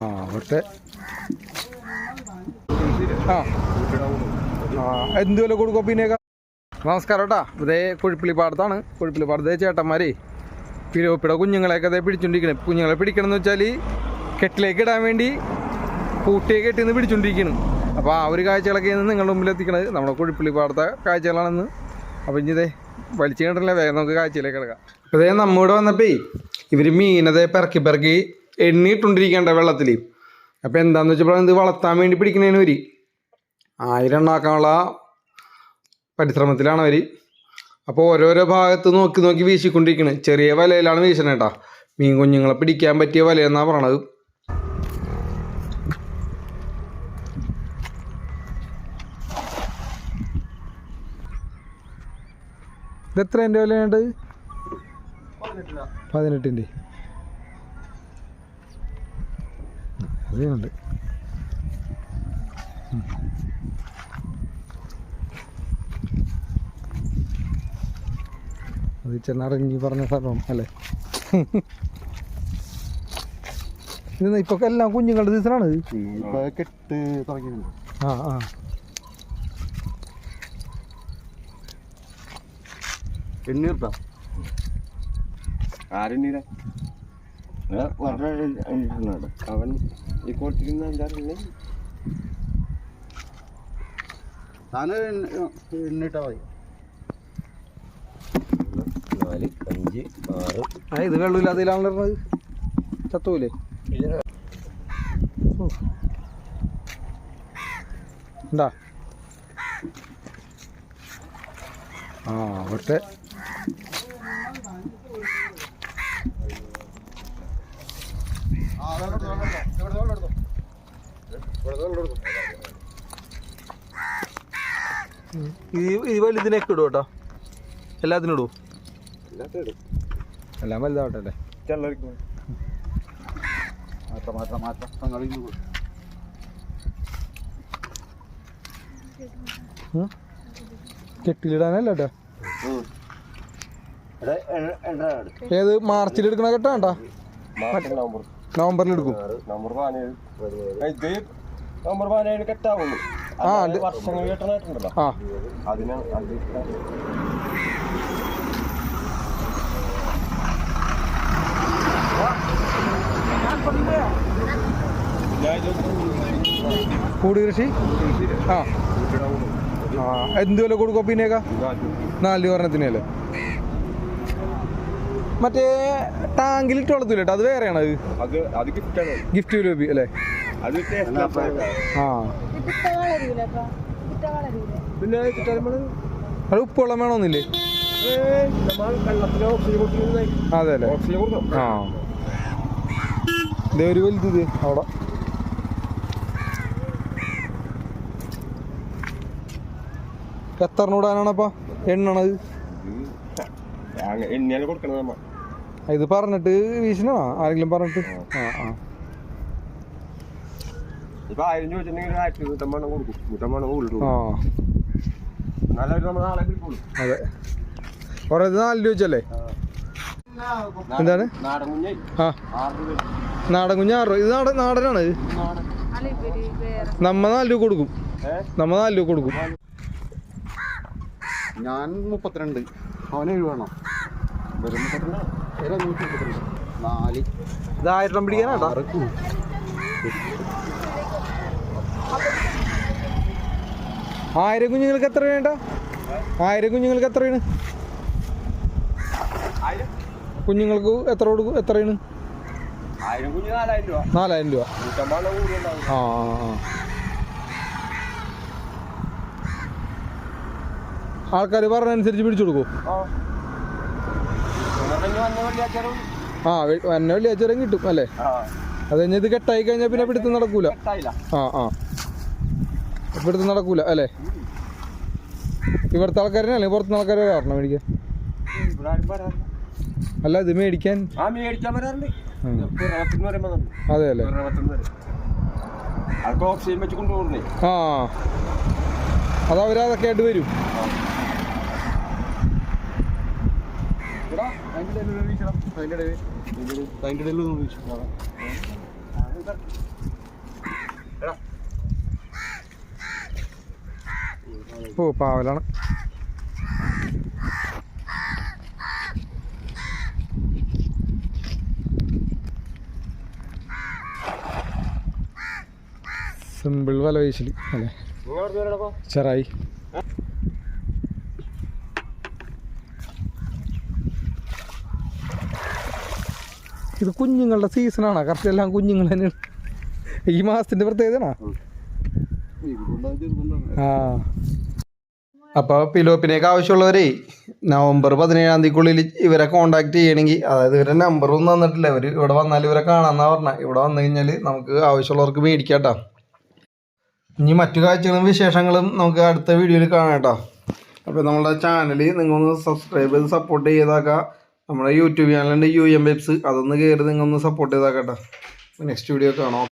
ആ ഒട്ടെ ആ. നമസ്കാരം കേട്ടാ ഇതേ കുഴിപ്പിളിപ്പാടത്താണ് പാടത്താണ് കുഴിപ്പിളി പാടത്തെ ചേട്ടന്മാരെ പിലോപ്പിടെ കുഞ്ഞുങ്ങളെയൊക്കെ അതേ പിടിച്ചോണ്ടിരിക്കണേ. കുഞ്ഞുങ്ങളെ പിടിക്കണം എന്ന് വെച്ചാൽ കെട്ടിലേക്ക് ഇടാൻ വേണ്ടി കൂട്ടിയെ കെട്ടിന്ന് പിടിച്ചോണ്ടിരിക്കണം. അപ്പോൾ ആ ഒരു കാഴ്ചകളൊക്കെ ഇന്ന് നിങ്ങളുടെ മുമ്പിൽ എത്തിക്കണത് നമ്മുടെ കുഴിപ്പിളിപ്പാടത്തെ കാഴ്ചകളാണെന്ന്. അപ്പോൾ ഇനി ഇതേ വലിച്ചു കണ്ടില്ല വേഗം നമുക്ക് കാഴ്ചയിലേക്ക് കിടക്കാം. ഇതേ നമ്മൂടെ വന്നപ്പേ ഇവർ മീനതേ പെറക്കി പെറക്കി എണ്ണിയിട്ടുണ്ടിരിക്കേണ്ട വെള്ളത്തിൽ അപ്പോൾ എന്താണെന്ന് വെച്ചപ്പോൾ ഇത് വളർത്താൻ വേണ്ടി പിടിക്കുന്നതിന് ഒരു ആയിരം എണ്ണാക്കാനുള്ള പരിശ്രമത്തിലാണ് അവർ അപ്പോൾ ഓരോരോ ഭാഗത്ത് നോക്കി നോക്കി വീശിക്കൊണ്ടിരിക്കുന്നത് ചെറിയ വലയിലാണ് വീശണത് കേട്ടോ മീൻ കുഞ്ഞുങ്ങളെ പിടിക്കാൻ പറ്റിയ വല എന്നാണ് പറയണത്. ഇത് എത്ര എന്റെ വിലയുണ്ട് പതിനെട്ടിന്റെ അതുണ്ട് അത് ചെന്നറിഞ്ഞ് പറഞ്ഞ സ്ഥലം അല്ലേ? ഇത് ഇപ്പൊ എല്ലാം കുഞ്ഞുങ്ങളുടെ സീസണാണ്? ഇപ്പൊ കെട്ട് ആ ആ. എണ്ണീർത്താ? ആരെണ്ണീര? അവൻ ഈ കോട്ടിരുന്ന എന്താ താന് എണ്ണിട്ടാ മതി. നാല് അഞ്ച് ആറ്. ആ ഇത് വെള്ളമില്ലാത്തതിലാണല്ലോ പറഞ്ഞത്. ചത്തൂലേ എന്താ ഉണ്ടാ ആ ഒട്ടെ ഈ വലുതിനൊക്കെ ഇടും കേട്ടോ. എല്ലാത്തിനും ഇടും. എല്ലാം വലുതാവട്ടെ മാറ്റാം തങ്ങളിൽ നിന്ന് കൊടു. കെട്ടിലിടാനല്ല കേട്ടോ ഏത്? മാർച്ചിൽ എടുക്കണ കേട്ടോ കേട്ടാ മാസം നവംബർ നവംബറിൽ എടുക്കും. ആറ് നവംബർ പതിനേഴ് ഇത് നവംബർ പതിനേഴ് കെട്ടാവുള്ളൂ. ആ, അല്ലാതെ ഇത്- വർഷങ്ങൾ കെട്ടണായിട്ടുണ്ടല്ലോ ആ. അതിന് അത് കൂടി കൃഷി? ആ. ആ എന്ത് വില കൊടുക്കും പിന്നെയൊക്കെ നാല് ഒരെണ്ണത്തിനല്ലേ മറ്റേ ടാങ്കിൽ ഇട്ട് വളർത്തൂല കേട്ടോ അത് വേറെയാണ് അത്? അത് ഗിഫ്റ്റാണ് ഗിഫ്റ്റ് രൂപി അല്ലേ? അത് ആ. പിന്നെ അത് ഉപ്പുവെള്ളം വേണമെന്നില്ലേ അതെ അല്ലേ ആ. ഇതേ ഒരു വലുത് ഇത് അവിടെ. എത്ര ഇടാനാണപ്പാ? എണ്ണണത്? എണ്ണിയാലും കൊടുക്കണത് നമ്മ. ഇത് പറഞ്ഞിട്ട് വീശണോ? ആരെങ്കിലും പറഞ്ഞിട്ട്? ആ ആ. ഇപ്പൊ ആയിരം ചോദിച്ചിട്ടുണ്ടെങ്കിൽ ഒരു ആയിരത്തി നൂറ്റമ്പത് കൊടുക്കും. നൂറ്റമ്പത് കൊടുക്കും ആ. എന്നാലും നമ്മൾ നാളെ കിട്ടുള്ളൂ. അതെ. കുറേ നാല് രൂപ വെച്ചല്ലേ? എന്താണ്? നാടൻ ആ. നാടൻ കുഞ്ഞ് ആറ് രൂപ. ഇത് നാടൻ നാടനാണ് ഇത്? നമ്മ നാല് രൂപ കൊടുക്കും. നമ്മ നാല് രൂപ കൊടുക്കും. ഞാൻ മുപ്പത്തിരണ്ട്. അവനെ എഴുപണം വേണം വെറും മുപ്പത്തിരണ്ട്. നാല്. ഇത് ആയിരം പിടിക്കാനാട്ടാ ആയിരം കുഞ്ഞുങ്ങൾക്ക് എത്ര വേണ്ട ആയിരം കുഞ്ഞുങ്ങൾക്ക് എത്രയാണ്? കുഞ്ഞുങ്ങൾക്ക് എത്ര കൊടുക്കും എത്രയാണ്? നാലായിരം രൂപ. ആ ആൾക്കാർ പറഞ്ഞനുസരിച്ച് പിടിച്ചു കൊടുക്കും ആ എന്നെ വെള്ളിയാഴ്ച കിട്ടും അല്ലേ? അത് കഴിഞ്ഞ് ഇത് കെട്ടായി കഴിഞ്ഞാൽ പിന്നെ പിടുത്തം നടക്കൂല. ആ ആ. പിടുത്തം നടക്കൂല അല്ലേ? ഇവിടുത്തെ ആൾക്കാരനെ അല്ലെങ്കിൽ പുറത്തുനിന്ന് ആൾക്കാരെ കാരണം മേടിക്കാൻ? അല്ല ഇത് മേടിക്കാൻ? അതെ അല്ലേ? ആ അത് അവരതൊക്കെ ആയിട്ട് വരും. ഓ പാവലാണ്. സിമ്പിൾ വല വീശലി അല്ലേ? ചെറായി. ഇത് കുഞ്ഞുങ്ങളുടെ സീസണാണ് കറക്റ്റ് എല്ലാം കുഞ്ഞുങ്ങൾ തന്നെയാണ് ഈ മാസത്തിന്റെ പ്രത്യേകതയാണോ? ആ. അപ്പൊ പിലോപ്പിനേക്ക് ആവശ്യമുള്ളവരെ നവംബർ പതിനേഴാം തീയതിക്കുള്ളിൽ ഇവരെ കോണ്ടാക്ട് ചെയ്യണമെങ്കിൽ അതായത് ഇവരെ നമ്പറൊന്നും തന്നിട്ടില്ല. ഇവർ ഇവിടെ വന്നാൽ ഇവരെ കാണാമെന്നാ പറഞ്ഞ. ഇവിടെ വന്നു കഴിഞ്ഞാൽ നമുക്ക് ആവശ്യമുള്ളവർക്ക് മേടിക്കാം കേട്ടോ ഇനി മറ്റു കാഴ്ചകളും വിശേഷങ്ങളും നമുക്ക് അടുത്ത വീഡിയോയിൽ കാണാം കേട്ടോ. അപ്പോൾ നമ്മുടെ ചാനൽ നിങ്ങളൊന്ന് സബ്സ്ക്രൈബ് ചെയ്ത് സപ്പോർട്ട് ചെയ്താക്കാം. നമ്മുടെ യൂട്യൂബ് ചാനലുണ്ട് യു എം വെബ്സ് അതൊന്ന് കയറി നിങ്ങൾ ഒന്ന് സപ്പോർട്ട് ചെയ്താൽ കേട്ടോ. നെക്സ്റ്റ് വീഡിയോ കാണാം.